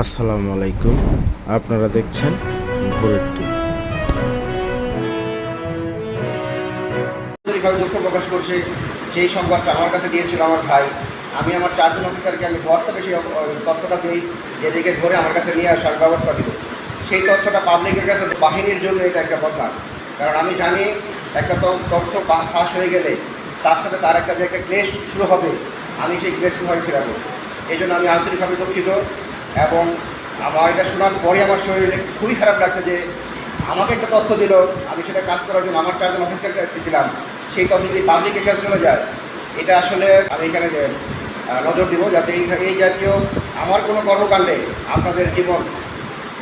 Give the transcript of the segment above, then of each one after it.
আসসালামু আলাইকুম। আপনারা দেখছেন ভোরের আন্তরিকভাবে দুঃখ প্রকাশ করছি। সেই সংবাদটা আমার কাছে দিয়েছিল আমার ভাই, আমি আমার চারজন অফিসারকে, আমি হোয়াটসঅ্যাপে সেই তথ্যটা দিই, যেদিকে ধরে আমার কাছে নিয়ে আসার ব্যবস্থা দিব। সেই তথ্যটা পাবলিকের কাছে, বাহিনীর জন্য এটা একটা বদনাম কারণ আমি জানি একটা তথ্য ফাঁস হয়ে গেলে তার সাথে তার একটা যে একটা ক্লেশ শুরু হবে, আমি সেই ক্লেশ কীভাবে ফেরাবো? এই জন্য আমি আন্তরিকভাবে দুঃখিত। এবং আমার এটা শোনার পরে আমার শরীরে খুবই খারাপ লাগছে যে আমাকে একটা তথ্য দিল, আমি সেটা কাজ করার জন্য আমার চারজন অফিসারকে দিলাম। সেই তথ্য যদি পাবলিকের কাছে চলে যায়, এটা আসলে আমি এখানে নজর দিব যাতে এই এই জাতীয় আমার কোনো কর্মকাণ্ডে আপনাদের জীবন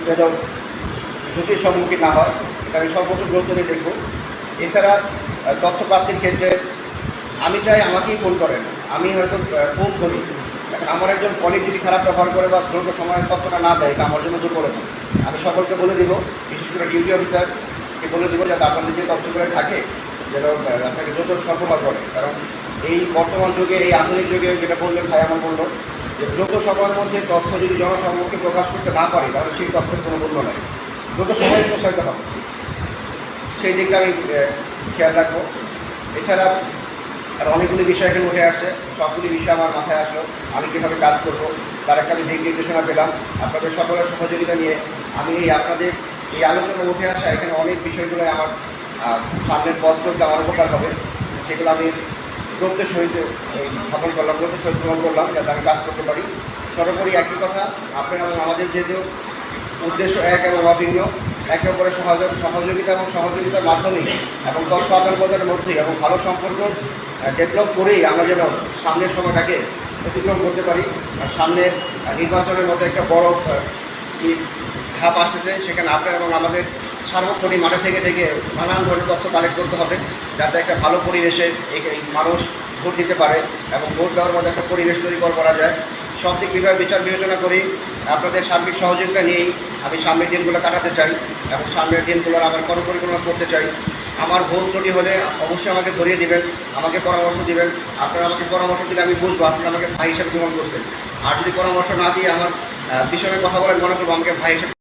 যেন ঝুঁকির সম্মুখীন না হয়, এটা আমি সর্বোচ্চ গুরুত্ব দিয়ে দেখব। এছাড়া তথ্য প্রাপ্তির ক্ষেত্রে আমি চাই আমাকেই ফোন করেন। আমি হয়তো ফোন করি। আমার একজন কলিগ যদি খারাপ ব্যবহার করে বা দ্রুত সময়ের তথ্যটা না দেয়, এটা আমার জন্য দুর্বলতা আমি সকলকে বলে দিব, বিশেষ করে ডিউটি অফিসারকে বলে দিব যাতে আপনাদের যে তথ্যগুলো থাকে যেন আপনাকে দ্রুত সরবরাহ করে। কারণ এই বর্তমান যুগে, এই আধুনিক যুগে যেটা বললেন ভাই আমার বলল যে দ্রুত সময়ের মধ্যে তথ্য যদি জনসম্মুখে প্রকাশ করতে না পারে, তাহলে সেই তথ্যের কোনো মূল্য নেই। দ্রুত সময় প্রসারিত হবে। সেই দিকটা আমি খেয়াল রাখব। এছাড়া আর অনেকগুলি বিষয় এখানে উঠে আসছে। সবগুলি বিষয় আমার মাথায় আসলো। আমি কীভাবে কাজ করব, তার একটা আমি দিক নির্দেশনা পেলাম। আপনাদের সকলের সহযোগিতা নিয়ে আমি এই আপনাদের এই আলোচনা উঠে আসা এখানে অনেক বিষয়গুলো আমার সামনের পথ চলতে আমার উপকার হবে। সেগুলো আমি গুরুত্বের সহিত স্থাপন করলাম গুরুত্বের সহিত গ্রহণ করলাম, যাতে আমি কাজ করতে পারি। সর্বোপরি একই কথা, আপনারা আমাদের যেহেতু উদ্দেশ্য এক এবং অভিন্ন একে অপরের সহযোগ সহযোগিতা এবং সহযোগিতার মাধ্যমেই এবং তথ্য আদান প্রদানের মধ্যেই এবং ভালো সম্পর্ক ডেভেলপ করেই আমরা যেন সামনের সময়টাকে অতিক্রম করতে পারি। আর সামনে আহ, নির্বাচনের মতো একটা বড় ধাপ আসতেছে সেখানে আপনার এবং আমাদের সার্বক্ষণিক মাঠে থেকে থেকে নানান ধরনের তথ্য কালেক্ট করতে হবে যাতে একটা ভালো পরিবেশে এই মানুষ ভোট দিতে পারে এবং ভোট দেওয়ার মধ্যে একটা পরিবেশ তৈরি করা যায়। সব দিক বিভাগ বিচার বিবেচনা করি। আপনাদের সার্বিক সহযোগিতা নিয়েই আমি সামনের দিনগুলো কাটাতে চাই এবং সামনের দিনগুলোর আমার কর্মপরিকল্পনা করতে চাই। আমার ভুল ত্রুটি হলে অবশ্যই আমাকে ধরিয়ে দেবেন, আমাকে পরামর্শ দেবেন। আপনারা আমাকে পরামর্শ দিলে আমি বুঝব আপনারা আমাকে ভাই হিসেবে গ্রহণ করছেন। আর যদি পরামর্শ না দিয়ে আমার বিষয়ে কথা বলেন, মনে করব আমাকে ভাই হিসেবে